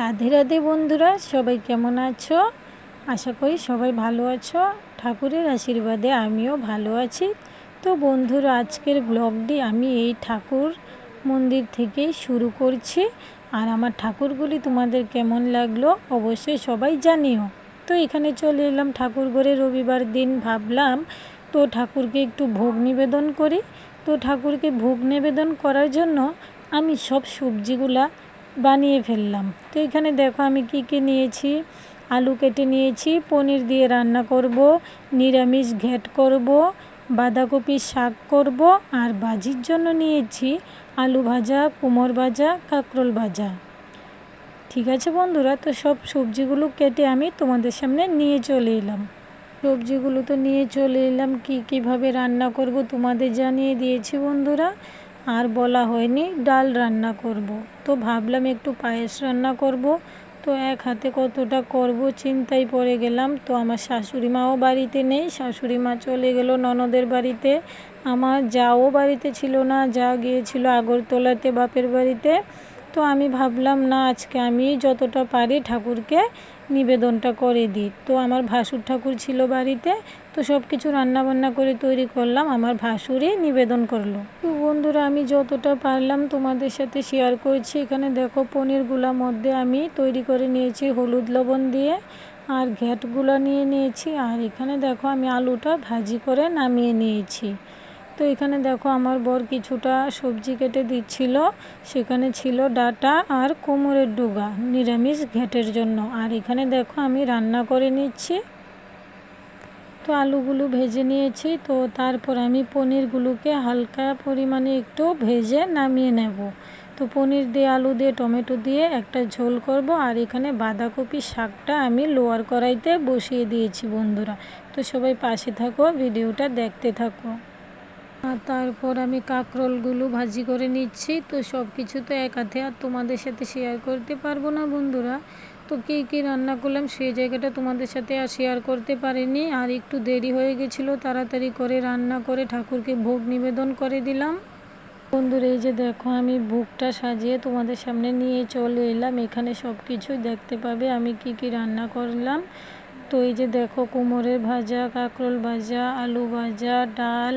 রাধে রাধে বন্ধুরা, সবাই কেমন আছো? আশা করি সবাই ভালো আছো। ঠাকুরের আশীর্বাদে আমিও ভালো আছি। তো বন্ধুরা, আজকের ব্লগটি আমি এই ঠাকুর মন্দির থেকেই শুরু করছি। আর আমার ঠাকুরগুলি তোমাদের কেমন লাগল অবশ্যই সবাই জানিও। তো এখানে চলে এলাম ঠাকুর ঘরে রবিবার দিন ভাবলাম, তো ঠাকুরকে একটু ভোগ নিবেদন করি। তো ঠাকুরকে ভোগ নিবেদন করার জন্য আমি সব সবজিগুলা বানিয়ে ফেললাম। তো এখানে দেখো আমি কি কি নিয়েছি? আলু কেটে নিয়েছি, পনির দিয়ে রান্না করব, নিরামিষ ঘ্যাট করব, বাঁধাকপি শাক করব আর ভাজির জন্য নিয়েছি আলু ভাজা কুমড় ভাজা, কাঁকরোল ভাজা। ঠিক আছে বন্ধুরা, তো সব সবজিগুলো কেটে আমি তোমাদের সামনে নিয়ে চলে এলাম। সবজিগুলো তো নিয়ে চলে এলাম, কী কীভাবে রান্না করব তোমাদের জানিয়ে দিয়েছি বন্ধুরা। আর বলা হয়নি, ডাল রান্না করব। তো ভাবলাম একটু পায়েস রান্না করব। তো এক হাতে কতটা করব চিন্তায় পড়ে গেলাম। তো আমার শাশুড়ি মাও বাড়িতে নেই, শাশুড়ি মা চলে গেল ননদের বাড়িতে। আমার যাও বাড়িতে ছিল না, যা গিয়েছিল আগরতলাতে বাপের বাড়িতে। তো আমি ভাবলাম, না, আজকে আমি যতটা পারি ঠাকুরকে নিবেদনটা করে দিই। তো আমার ভাসুর ঠাকুর ছিল বাড়িতে, তো সব কিছু রান্নাবান্না করে তৈরি করলাম, আমার ভাসুরই নিবেদন করল। তো বন্ধুরা, আমি যতটা পারলাম তোমাদের সাথে শেয়ার করছি। এখানে দেখো পনিরগুলোর মধ্যে আমি তৈরি করে নিয়েছি, হলুদ লবণ দিয়ে, আর ঘ্যাটগুলো নিয়ে নিয়েছি। আর এখানে দেখো আমি আলুটা ভাজি করে নামিয়ে নিয়েছি। তো এখানে দেখো আমার বর কিছুটা সবজি কেটে দিচ্ছিল। সেখানে ছিল ডাটা আর কোমরের ডুগা নিরামিষ ঘেটের জন্য। আর এখানে দেখো আমি রান্না করে নিচ্ছি। তো আলুগুলো ভেজে নিয়েছি। তো তারপর আমি পনিরগুলোকে হালকা পরিমাণে একটু ভেজে নামিয়ে নেব। তো পনির দিয়ে আলু দিয়ে, টমেটো দিয়ে একটা ঝোল করব। আর এখানে বাঁধাকপি শাকটা আমি লোয়ার কড়াইতে বসিয়ে দিয়েছি বন্ধুরা। তো সবাই পাশে থাকো, ভিডিওটা দেখতে থাকো। আর তারপর আমি কাঁকরোলগুলো ভাজি করে নিচ্ছি। তো সব কিছু তো এক হাতে, আর তোমাদের সাথে শেয়ার করতে পারব না বন্ধুরা। তো কী কী রান্না করলাম সেই জায়গাটা তোমাদের সাথে আর শেয়ার করতে পারিনি। আর একটু দেরি হয়ে গেছিল, তাড়াতাড়ি করে রান্না করে ঠাকুরকে ভোগ নিবেদন করে দিলাম। বন্ধুরা, এই যে দেখো, আমি ভোগটা সাজিয়ে তোমাদের সামনে নিয়ে চলে এলাম। এখানে সব কিছুই দেখতে পাবে। আমি কি কি রান্না করলাম। তো এই যে দেখো কুমোরের ভাজা, কাঁকরোল ভাজা, আলু ভাজা, ডাল,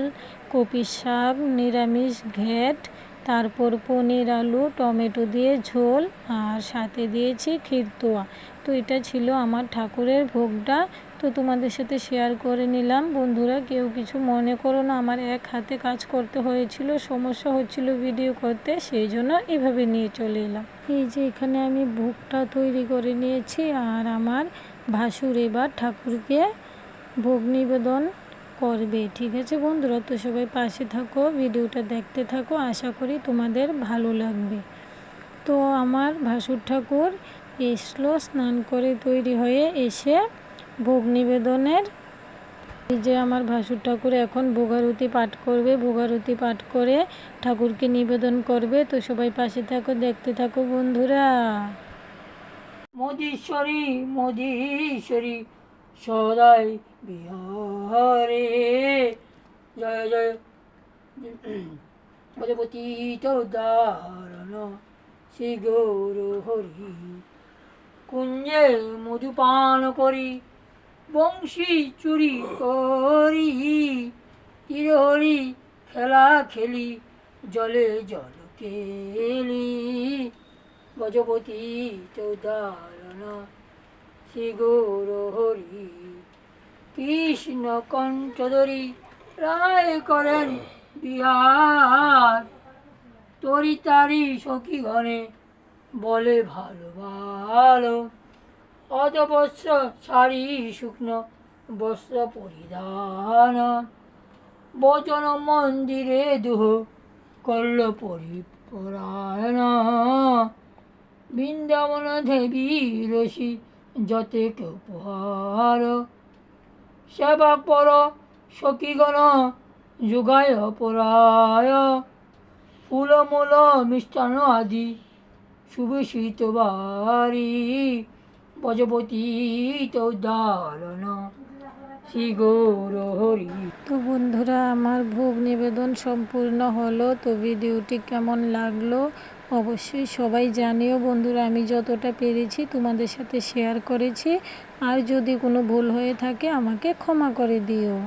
কপি শাক, নিরামিষ, ঘ্যাট, তারপর পনির আলু, টমেটো দিয়ে ঝোল আর সাথে দিয়েছি ক্ষীরতোয়া তো এটা ছিল আমার ঠাকুরের ভোগটা। তো তোমাদের সাথে শেয়ার করে নিলাম। বন্ধুরা, কেউ কিছু মনে করো না, আমার এক হাতে কাজ করতে হয়েছিল, সমস্যা হচ্ছিল ভিডিও করতে, সেই জন্য এভাবে নিয়ে চলে এলাম। এই যে এখানে আমি ভোগটা তৈরি করে নিয়েছি আর আমার ভাসুর এবার ঠাকুরকে ভোগ নিবেদন করবে। ঠিক আছে বন্ধুরা, তো সবাই পাশে থাকো, ভিডিওটা দেখতে থাকো, আশা করি তোমাদের ভালো লাগবে। তো আমার ভাসুর ঠাকুর এসলো, স্নান করে তৈরি হয়ে এসে ভোগ নিবেদনের যে আমার ভাসুর ঠাকুর এখন ভোগারতি পাঠ করবে, ভোগারতি পাঠ করে ঠাকুরকে নিবেদন করবে। তো সবাই পাশে থাকো, দেখতে থাকো বন্ধুরা। মোদীশ্বরী মোদীশ্বরী, সদাই বিহারে। জয় জয়। পদপতি চৌদারণ শ্রী গৌর হরি। কুঞ্জে মধুপান করি, বংশী চুরি করি। তীরহরি খেলা খেলি, জলে জল কেলি গজপতি চৌদারণ শ্রী গৌর হরি কৃষ্ণ কণ্ঠধরি রায় করেন বিহার তরি তারি সখী ঘরে বলে ভালো ভালো অজবস্ত্র শাড়ি শুকনো বস্ত্র পরিধান। বচন মন্দিরে দুহ করল পরিপরায়ণ। বৃন্দাবন দেবী রসি যতেক উপহার। সেবা পর সখীগণ যোগায় পরায় ফুলমূল, মিষ্টান্ন আদি চৌদারণ শ্রী গৌর হরি। তো বন্ধুরা, আমার ভোগ নিবেদন সম্পূর্ণ হলো। তো ভিডিওটি কেমন লাগল? অবশ্যই সবাই জানিও বন্ধুরা, আমি যতটা পেরেছি তোমাদের সাথে শেয়ার করেছি। আর যদি কোনো ভুল হয়ে থাকে আমাকে ক্ষমা করে দিও।